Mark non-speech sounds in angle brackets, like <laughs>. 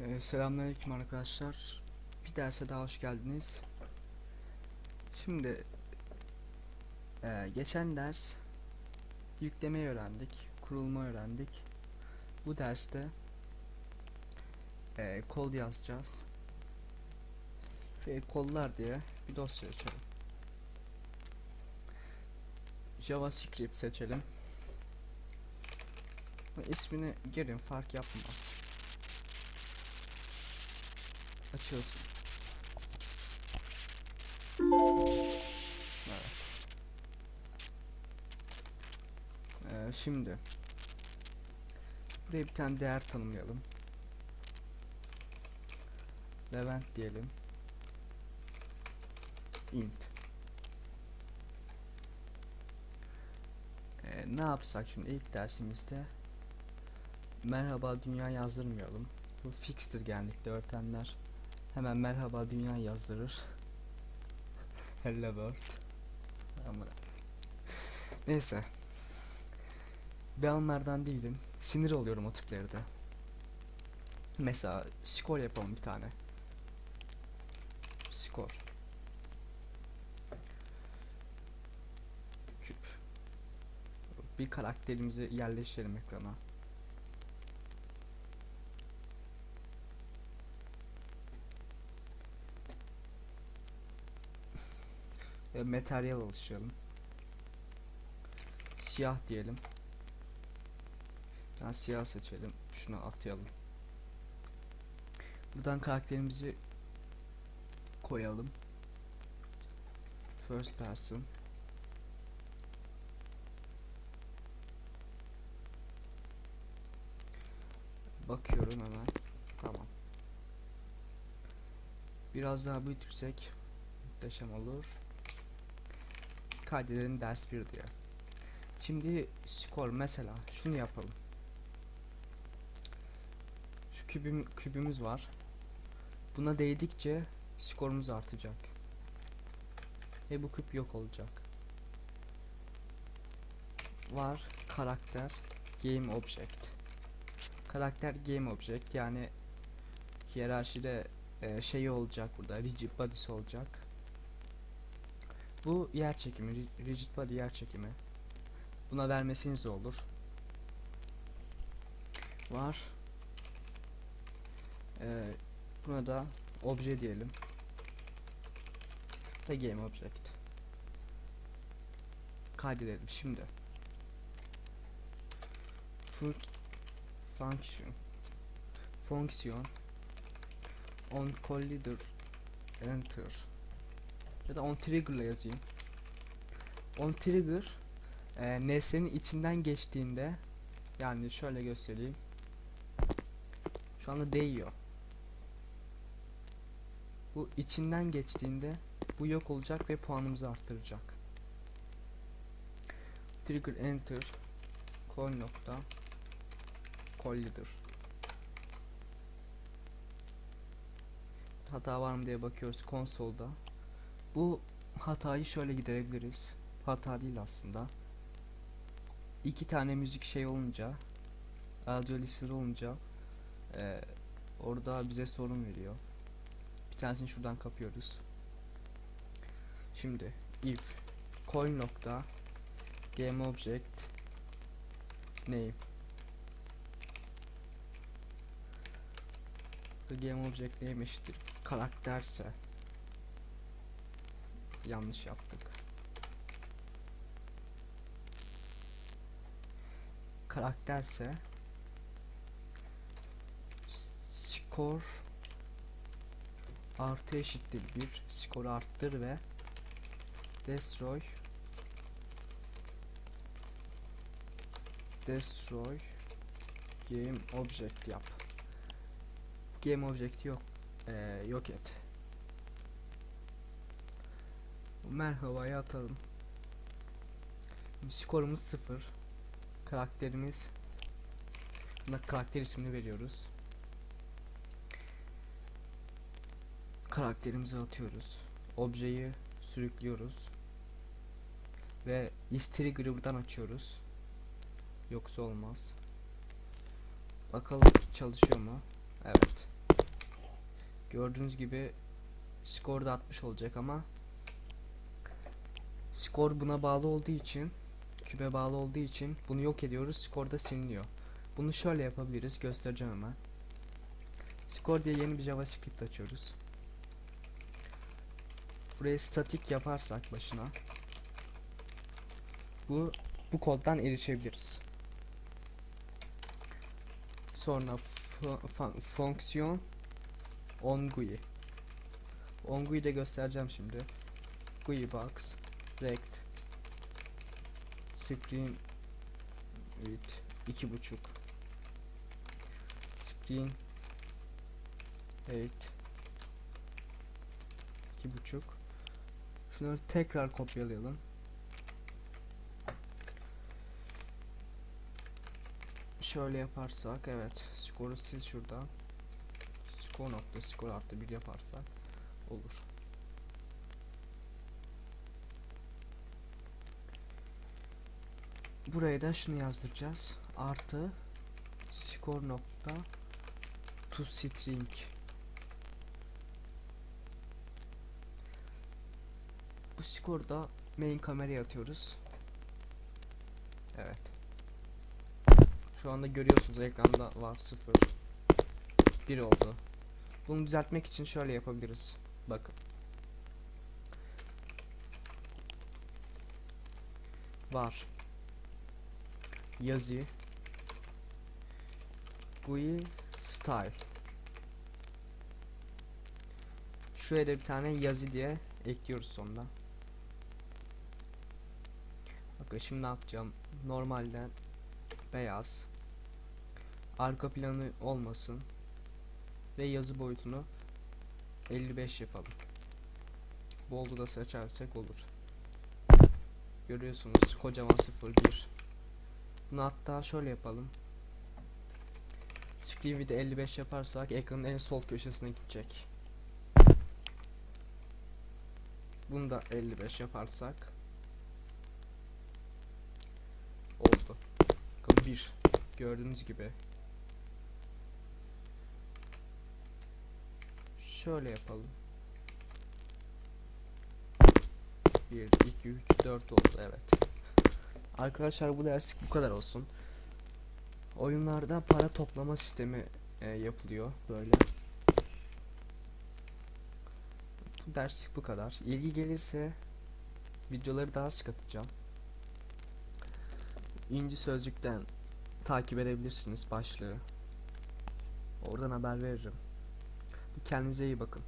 Ee, selamünaleyküm arkadaşlar. Bir derse daha hoş geldiniz. Şimdi e, geçen ders yüklemeyi öğrendik, kurulma öğrendik. Bu derste e, kod yazacağız. Ve kollar diye bir dosya açalım. JavaScript seçelim. Ve ismini girin fark yapmaz. Açılsın. Evet. Ee, şimdi buraya bir tane değer tanımlayalım. Levent diyelim. int. Ee, ne yapsak şimdi ilk dersimizde merhaba dünya yazdırmayalım. Bu fixtir genellikle öğretenler. Hemen merhaba dünya yazdırır. <laughs> Hello world. Neyse. Ben onlardan değilim. Sinir oluyorum o tiplerde. Mesela skor yapalım bir tane. Skor. Küp. Bir karakterimizi yerleştirelim ekrana. Ve materyal oluşturalım. Siyah diyelim. Ben siyah seçelim. Şunu atayalım. Buradan karakterimizi koyalım. First person. Bakıyorum hemen. Tamam. Biraz daha büyütürsek muhteşem olur. Kaydedelim ders 1 diye. Şimdi skor mesela şunu yapalım. Şu kübüm, kübümüz var. Buna değdikçe skorumuz artacak. Ve bu küp yok olacak. Var karakter game object. Karakter game object yani hiyerarşide e, şey olacak burada rigid body'si olacak. Bu yer çekimi, ri- rigid body yer çekimi. Buna vermesiniz de olur. Var. Ee, buna da obje diyelim. Da game object. Kaydedelim şimdi. Func function fonksiyon on collider enter ya da on trigger ile yazayım. On trigger e, nesnenin içinden geçtiğinde yani şöyle göstereyim. Şu anda değiyor. Bu içinden geçtiğinde bu yok olacak ve puanımızı arttıracak. Trigger enter call nokta collider hata var mı diye bakıyoruz konsolda. Bu hatayı şöyle giderebiliriz. Hata değil aslında. İki tane müzik şey olunca audio listener olunca eee, orada bize sorun veriyor. Bir tanesini şuradan kapıyoruz. Şimdi if coin nokta game object name The game object name eşittir karakterse yanlış yaptık. Karakterse skor artı eşittir bir skoru arttır ve destroy destroy game object yap. Game object yok eee, yok et. Merhaba'yı atalım. Skorumuz 0. Karakterimiz Buna karakter ismini veriyoruz. Karakterimizi atıyoruz. Objeyi sürüklüyoruz. Ve is trigger'ı buradan açıyoruz. Yoksa olmaz. Bakalım çalışıyor mu? Evet. Gördüğünüz gibi skor da 60 olacak ama skor buna bağlı olduğu için küpe bağlı olduğu için bunu yok ediyoruz skor da siliniyor. Bunu şöyle yapabiliriz göstereceğim hemen. Skor diye yeni bir JavaScript açıyoruz. Buraya statik yaparsak başına bu bu koddan erişebiliriz. Sonra fo- fa- fonksiyon ongui. Ongui'yi de göstereceğim şimdi. GUI box rect screen width iki buçuk. Screen height iki buçuk. Şunları tekrar kopyalayalım. Şöyle yaparsak evet. Skoru sil şuradan. Skor nokta skor artı bir yaparsak olur buraya da şunu yazdıracağız. Artı skor nokta to string. Bu skoru da main kameraya atıyoruz. Evet. Şu anda görüyorsunuz ekranda var 0 1 oldu. Bunu düzeltmek için şöyle yapabiliriz. Bakın. Var yazı. GUI style. Şuraya da bir tane yazı diye ekliyoruz sonuna bakın şimdi ne yapacağım? Normalden beyaz. Arka planı olmasın. Ve yazı boyutunu 55 yapalım. Boldu da seçersek olur. Görüyorsunuz kocaman 01 bunu hatta şöyle yapalım. Screen width'i 55 yaparsak ekranın en sol köşesine gidecek. Bunu da 55 yaparsak. Oldu. Bakın 1 gördüğünüz gibi. Şöyle yapalım. 1 2 3 4 oldu. Evet Arkadaşlar bu derslik bu kadar olsun oyunlarda para toplama sistemi e, yapılıyor böyle bu derslik bu kadar ilgi gelirse videoları daha sık atacağım İnci Sözlük'ten takip edebilirsiniz başlığı. Oradan haber veririm. Kendinize iyi bakın.